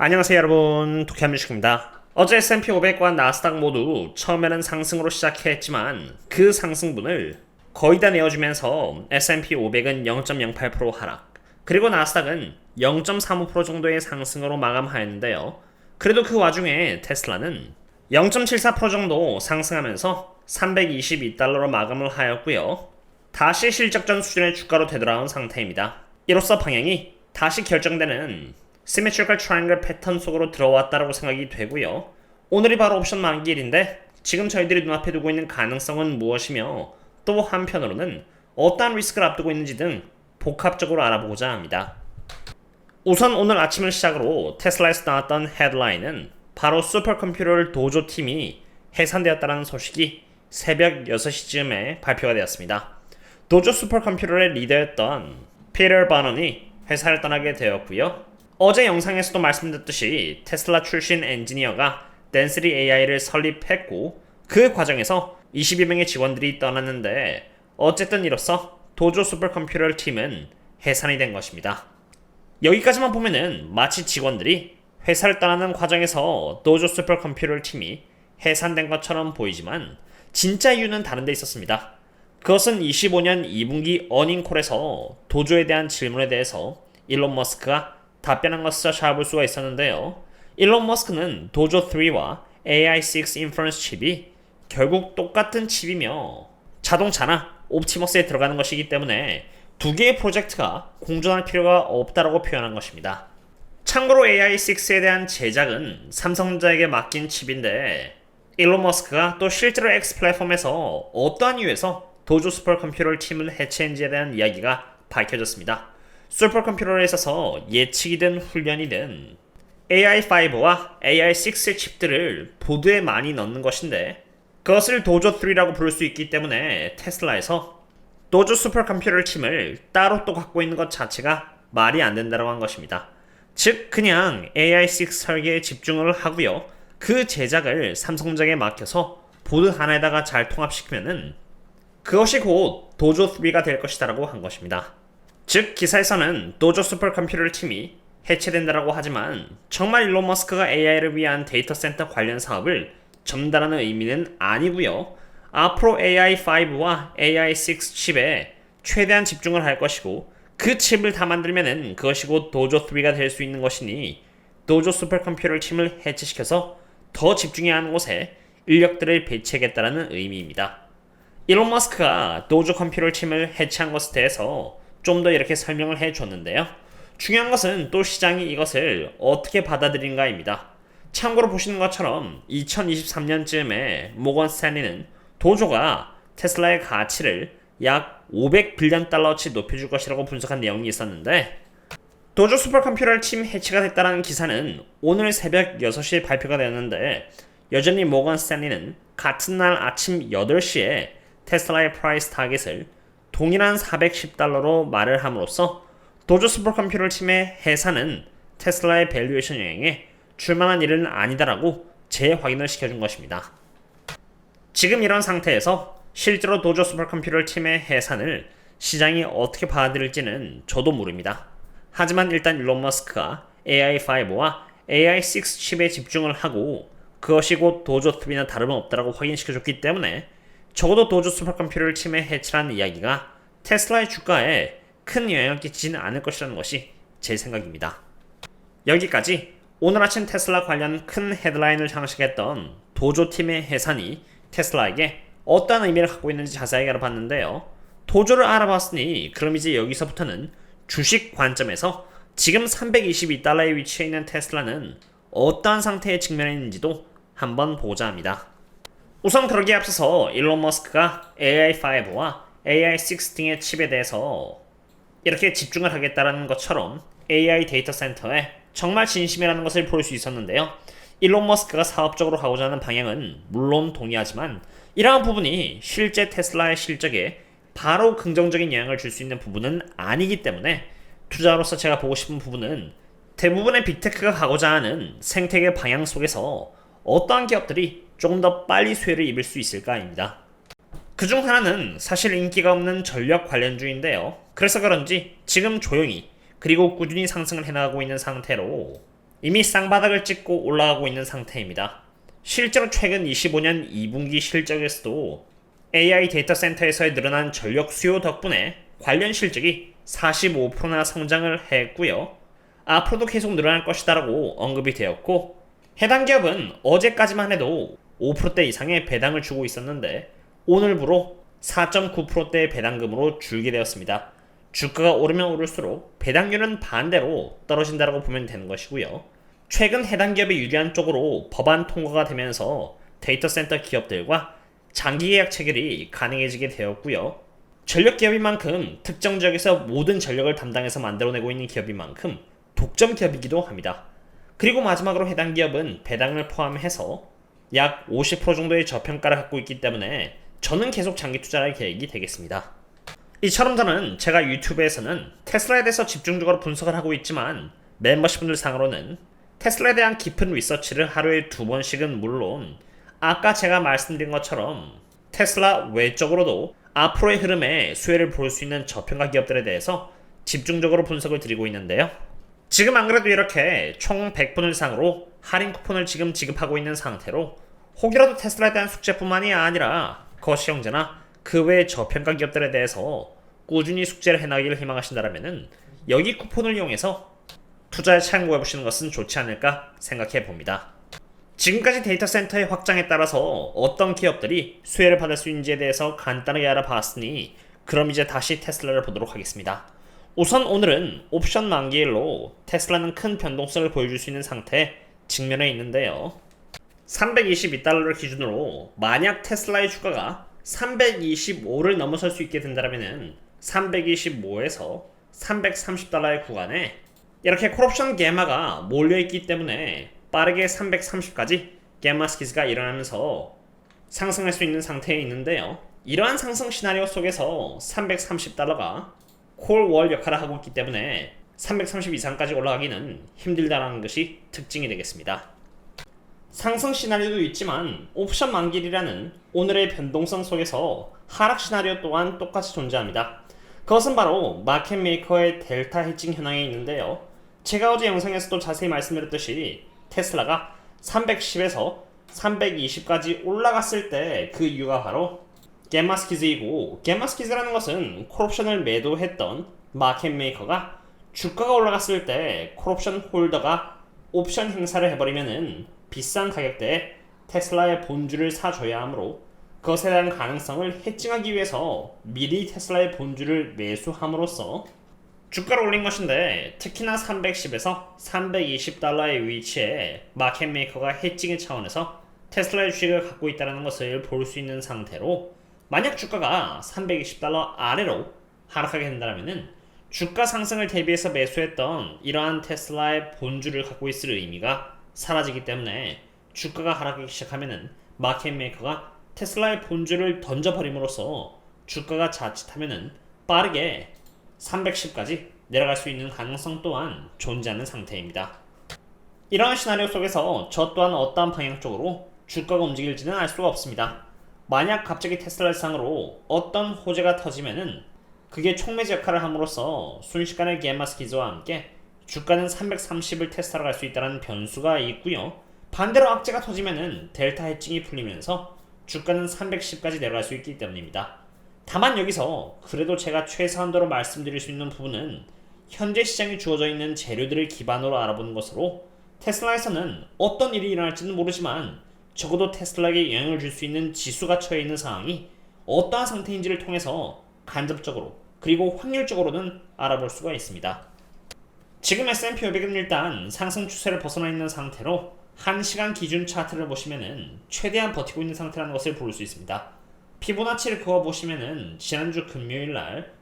안녕하세요 여러분. 도쿄함유식입니다. 어제 S&P 500과 나스닥 모두 처음에는 상승으로 시작했지만 그 상승분을 거의 다 내어주면서 S&P 500은 0.08% 하락 그리고 나스닥은 0.35% 정도의 상승으로 마감하였는데요. 그래도 그 와중에 테슬라는 0.74% 정도 상승하면서 322달러로 마감을 하였고요. 다시 실적 전 수준의 주가로 되돌아온 상태입니다. 이로써 방향이 다시 결정되는 시메트리컬 트라이앵글 패턴 속으로 들어왔다고 생각이 되고요. 오늘이 바로 옵션 만기일인데 지금 저희들이 눈앞에 두고 있는 가능성은 무엇이며 또 한편으로는 어떠한 리스크를 앞두고 있는지 등 복합적으로 알아보고자 합니다. 우선 오늘 아침을 시작으로 테슬라에서 나왔던 헤드라인은 바로 슈퍼컴퓨터 도조 팀이 해산되었다는 소식이 새벽 6시쯤에 발표가 되었습니다. 도조 슈퍼컴퓨터의 리더였던 피터 바넌이 회사를 떠나게 되었고요. 어제 영상에서도 말씀드렸듯이 테슬라 출신 엔지니어가 덴스리 AI를 설립했고 그 과정에서 22명의 직원들이 떠났는데 어쨌든 이로써 도조 슈퍼컴퓨터 팀은 해산이 된 것입니다. 여기까지만 보면은 마치 직원들이 회사를 떠나는 과정에서 도조 슈퍼컴퓨터 팀이 해산된 것처럼 보이지만 진짜 이유는 다른 데 있었습니다. 그것은 25년 2분기 어닝콜에서 도조에 대한 질문에 대해서 일론 머스크가 답변한 것을 찾아볼 수가 있었는데요. 일론 머스크는 도조 3와 AI6 인퍼런스 칩이 결국 똑같은 칩이며 자동차나 옵티머스에 들어가는 것이기 때문에 두 개의 프로젝트가 공존할 필요가 없다라고 표현한 것입니다. 참고로 AI6에 대한 제작은 삼성전자에게 맡긴 칩인데 일론 머스크가 또 실제로 X 플랫폼에서 어떠한 이유에서 도조 슈퍼컴퓨터 팀을 해체했는지에 대한 이야기가 밝혀졌습니다. 슈퍼컴퓨터에 있어서 예측이든 훈련이든 AI5와 AI6 칩들을 보드에 많이 넣는 것인데 그것을 도조 3라고 부를 수 있기 때문에 테슬라에서 도조 슈퍼컴퓨터 팀을 따로 또 갖고 있는 것 자체가 말이 안 된다고 한 것입니다. 즉 그냥 AI6 설계에 집중을 하고요. 그 제작을 삼성전자에 맡겨서 보드 하나에다가 잘 통합시키면은 그것이 곧 도조 3가 될 것이다라고 한 것입니다. 즉 기사에서는 도조 슈퍼컴퓨터 팀이 해체된다라고 하지만 정말 일론 머스크가 AI를 위한 데이터 센터 관련 사업을 전달하는 의미는 아니고요. 앞으로 AI5와 AI6 칩에 최대한 집중을 할 것이고 그 칩을 다 만들면은 그것이 곧 도조 3가 될 수 있는 것이니 도조 슈퍼컴퓨터 팀을 해체시켜서 더 집중해야 하는 곳에 인력들을 배치하겠다는 의미입니다. 일론 머스크가 도조 컴퓨터 팀을 해체한 것에 대해서 좀 더 이렇게 설명을 해 줬는데요. 중요한 것은 또 시장이 이것을 어떻게 받아들인가입니다. 참고로 보시는 것처럼 2023년쯤에 모건 스탠리는 도조가 테슬라의 가치를 약 500빌리언 달러치 높여줄 것이라고 분석한 내용이 있었는데 도조 슈퍼컴퓨터 팀 해체가 됐다는 기사는 오늘 새벽 6시에 발표가 되었는데 여전히 모건 스탠리는 같은 날 아침 8시에 테슬라의 프라이스 타겟을 동일한 410달러로 말을 함으로써 도조 슈퍼컴퓨터 팀의 해산은 테슬라의 밸류에이션 영향에 줄만한 일은 아니다라고 재확인을 시켜준 것입니다. 지금 이런 상태에서 실제로 도조 슈퍼컴퓨터 팀의 해산을 시장이 어떻게 받아들일지는 저도 모릅니다. 하지만 일단 일론 머스크가 AI5와 AI6 칩에 집중을 하고 그것이 곧 도조 3나 다름은 없다라고 확인시켜줬기 때문에 적어도 도조 슈퍼컴퓨터 팀의 해체라는 이야기가 테슬라의 주가에 큰 영향을 끼치지는 않을 것이라는 것이 제 생각입니다. 여기까지 오늘 아침 테슬라 관련 큰 헤드라인을 장식했던 도조 팀의 해산이 테슬라에게 어떤 의미를 갖고 있는지 자세하게 알아봤는데요. 도조를 알아봤으니 그럼 이제 여기서부터는 주식 관점에서 지금 322달러에 위치해 있는 테슬라는 어떠한 상태에 직면해 있는지도 한번 보자 합니다. 우선 그러기에 앞서서 일론 머스크가 AI5와 AI6 등의 칩에 대해서 이렇게 집중을 하겠다라는 것처럼 AI 데이터 센터에 정말 진심이라는 것을 볼 수 있었는데요. 일론 머스크가 사업적으로 하고자 하는 방향은 물론 동의하지만 이러한 부분이 실제 테슬라의 실적에 바로 긍정적인 영향을 줄 수 있는 부분은 아니기 때문에 투자로서 제가 보고 싶은 부분은 대부분의 빅테크가 가고자 하는 생태계 방향 속에서 어떠한 기업들이 조금 더 빨리 수혜를 입을 수 있을까입니다. 그중 하나는 사실 인기가 없는 전력 관련주인데요. 그래서 그런지 지금 조용히 그리고 꾸준히 상승을 해나가고 있는 상태로 이미 쌍바닥을 찍고 올라가고 있는 상태입니다. 실제로 최근 25년 2분기 실적에서도 AI 데이터 센터에서의 늘어난 전력 수요 덕분에 관련 실적이 45%나 성장을 했고요. 앞으로도 계속 늘어날 것이다라고 언급이 되었고 해당 기업은 어제까지만 해도 5%대 이상의 배당을 주고 있었는데 오늘부로 4.9%대의 배당금으로 줄게 되었습니다. 주가가 오르면 오를수록 배당률은 반대로 떨어진다고 보면 되는 것이고요. 최근 해당 기업에 유리한 쪽으로 법안 통과가 되면서 데이터 센터 기업들과 장기 계약 체결이 가능해지게 되었고요. 전력 기업인 만큼 특정 지역에서 모든 전력을 담당해서 만들어내고 있는 기업인 만큼 독점 기업이기도 합니다. 그리고 마지막으로 해당 기업은 배당을 포함해서 약 50% 정도의 저평가를 갖고 있기 때문에 저는 계속 장기 투자할 계획이 되겠습니다. 이처럼 저는 제가 유튜브에서는 테슬라에 대해서 집중적으로 분석을 하고 있지만 멤버십분들 상으로는 테슬라에 대한 깊은 리서치를 하루에 두 번씩은 물론 아까 제가 말씀드린 것처럼 테슬라 외적으로도 앞으로의 흐름에 수혜를 볼 수 있는 저평가 기업들에 대해서 집중적으로 분석을 드리고 있는데요. 지금 안 그래도 이렇게 총 100분 이상으로 할인 쿠폰을 지금 지급하고 있는 상태로 혹이라도 테슬라에 대한 숙제뿐만이 아니라 거시형제나 그 외 저평가 기업들에 대해서 꾸준히 숙제를 해나가기를 희망하신다면 여기 쿠폰을 이용해서 투자에 참고해 보시는 것은 좋지 않을까 생각해 봅니다. 지금까지 데이터 센터의 확장에 따라서 어떤 기업들이 수혜를 받을 수 있는지에 대해서 간단하게 알아봤으니 그럼 이제 다시 테슬라를 보도록 하겠습니다. 우선 오늘은 옵션 만기일로 테슬라는 큰 변동성을 보여줄 수 있는 상태에 직면해 있는데요. 322달러를 기준으로 만약 테슬라의 주가가 325를 넘어설 수 있게 된다면 325에서 330달러의 구간에 이렇게 콜옵션 게마가 몰려있기 때문에 빠르게 330까지 게마 스키즈가 일어나면서 상승할 수 있는 상태에 있는데요. 이러한 상승 시나리오 속에서 330달러가 콜월 역할을 하고 있기 때문에 330 이상까지 올라가기는 힘들다라는 것이 특징이 되겠습니다. 상승 시나리오도 있지만 옵션 만길이라는 오늘의 변동성 속에서 하락 시나리오 또한 똑같이 존재합니다. 그것은 바로 마켓 메이커의 델타 해칭 현황에 있는데요. 제가 어제 영상에서도 자세히 말씀드렸듯이 테슬라가 310에서 320까지 올라갔을 때 그 이유가 바로 겜마스키즈이고 겜마스키즈라는 것은 콜옵션을 매도했던 마켓 메이커가 주가가 올라갔을 때 콜옵션 홀더가 옵션 행사를 해버리면은 비싼 가격대에 테슬라의 본주를 사줘야 하므로 그것에 대한 가능성을 해칭하기 위해서 미리 테슬라의 본주를 매수함으로써 주가를 올린 것인데 특히나 310에서 320달러의 위치에 마켓 메이커가 해칭의 차원에서 테슬라의 주식을 갖고 있다는 것을 볼 수 있는 상태로 만약 주가가 320달러 아래로 하락하게 된다면 주가 상승을 대비해서 매수했던 이러한 테슬라의 본주를 갖고 있을 의미가 사라지기 때문에 주가가 하락하기 시작하면은 마켓 메이커가 테슬라의 본주를 던져버림으로써 주가가 자칫하면은 빠르게 310까지 내려갈 수 있는 가능성 또한 존재하는 상태입니다. 이러한 시나리오 속에서 저 또한 어떠한 방향 쪽으로 주가가 움직일지는 알 수가 없습니다. 만약 갑자기 테슬라 상으로 어떤 호재가 터지면은 그게 촉매제 역할을 함으로써 순식간에 게마스키즈와 함께 주가는 330을 테스트하러 갈 수 있다는 변수가 있고요. 반대로 악재가 터지면은 델타 해칭이 풀리면서 주가는 310까지 내려갈 수 있기 때문입니다. 다만 여기서 그래도 제가 최소한도로 말씀드릴 수 있는 부분은 현재 시장에 주어져 있는 재료들을 기반으로 알아보는 것으로 테슬라에서는 어떤 일이 일어날지는 모르지만 적어도 테슬라에게 영향을 줄 수 있는 지수가 처해 있는 상황이 어떠한 상태인지를 통해서 간접적으로 그리고 확률적으로는 알아볼 수가 있습니다. 지금 S&P 500은 일단 상승 추세를 벗어나 있는 상태로 1시간 기준 차트를 보시면은 최대한 버티고 있는 상태라는 것을 볼 수 있습니다. 피보나치를 그어 보시면은 지난주 금요일 날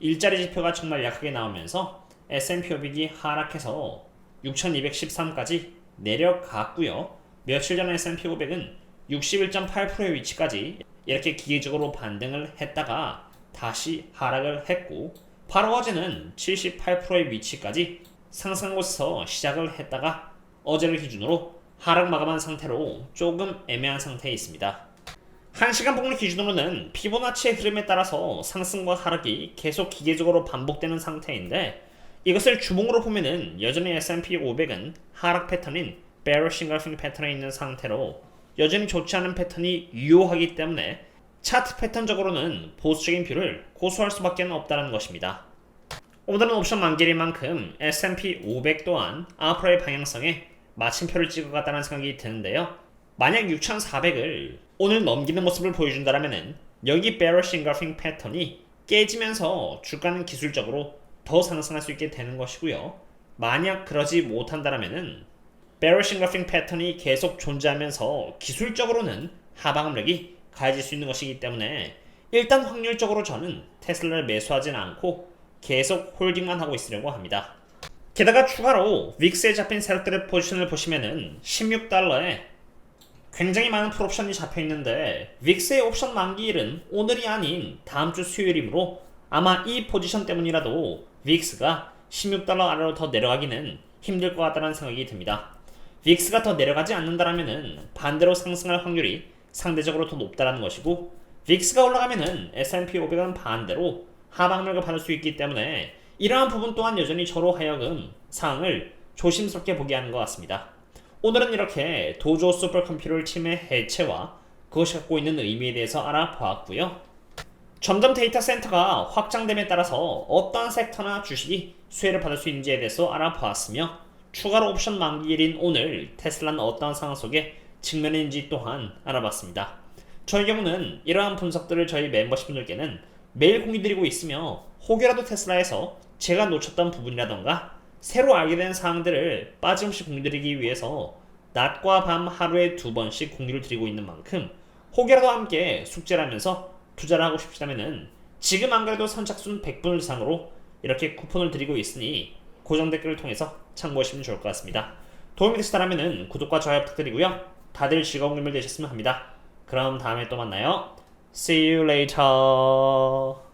일자리 지표가 정말 약하게 나오면서 S&P 500이 하락해서 6213까지 내려갔고요. 며칠 전 S&P 500은 61.8%의 위치까지 이렇게 기계적으로 반등을 했다가 다시 하락을 했고 바로 어제는 78%의 위치까지 상승 곳에서 시작을 했다가 어제를 기준으로 하락 마감한 상태로 조금 애매한 상태에 있습니다. 1시간 봉을 기준으로는 피보나치의 흐름에 따라서 상승과 하락이 계속 기계적으로 반복되는 상태인데 이것을 주봉으로 보면은 여전히 S&P 500은 하락 패턴인 engulfing 패턴에 있는 상태로 여전히 좋지 않은 패턴이 유효하기 때문에 차트 패턴적으로는 보수적인 뷰를 고수할 수밖에 없다는 것입니다. 오늘은 옵션 만기일 만큼 S&P 500 또한 앞으로의 방향성에 마침표를 찍어갔다는 생각이 드는데요. 만약 6,400을 오늘 넘기는 모습을 보여준다면은 여기 bearish engulfing 패턴이 깨지면서 주가는 기술적으로 더 상승할 수 있게 되는 것이고요. 만약 그러지 못한다면 은 bearish engulfing 패턴이 계속 존재하면서 기술적으로는 하방 압력이 가해질 수 있는 것이기 때문에 일단 확률적으로 저는 테슬라를 매수하진 않고 계속 홀딩만 하고 있으려고 합니다. 게다가 추가로 윅스에 잡힌 세력들의 포지션을 보시면은 16달러에 굉장히 많은 풀옵션이 잡혀 있는데 윅스의 옵션 만기일은 오늘이 아닌 다음 주 수요일이므로 아마 이 포지션 때문이라도 윅스가 16달러 아래로 더 내려가기는 힘들 것 같다는 생각이 듭니다. 윅스가 더 내려가지 않는다라면은 반대로 상승할 확률이 상대적으로 더 높다라는 것이고 윅스가 올라가면은 S&P 500은 반대로 하방력을 받을 수 있기 때문에 이러한 부분 또한 여전히 저로 하여금 상황을 조심스럽게 보게 하는 것 같습니다. 오늘은 이렇게 도조 슈퍼컴퓨터 팀의 해체와 그것이 갖고 있는 의미에 대해서 알아보았고요. 점점 데이터 센터가 확장됨에 따라서 어떤 섹터나 주식이 수혜를 받을 수 있는지에 대해서 알아보았으며 추가로 옵션 만기일인 오늘 테슬라는 어떤 상황 속에 직면인지 또한 알아봤습니다. 저희 경우는 이러한 분석들을 저희 멤버십 분들께는 매일 공유드리고 있으며 혹여라도 테슬라에서 제가 놓쳤던 부분이라던가 새로 알게 된 사항들을 빠짐없이 공유드리기 위해서 낮과 밤 하루에 두 번씩 공유를 드리고 있는 만큼 혹여라도 함께 숙제를 하면서 투자를 하고 싶으시다면은 지금 안 그래도 선착순 100분 이상으로 이렇게 쿠폰을 드리고 있으니 고정 댓글을 통해서 참고하시면 좋을 것 같습니다. 도움이 되시다면 구독과 좋아요 부탁드리고요. 다들 즐거운 금요일 되셨으면 합니다. 그럼 다음에 또 만나요. See you later.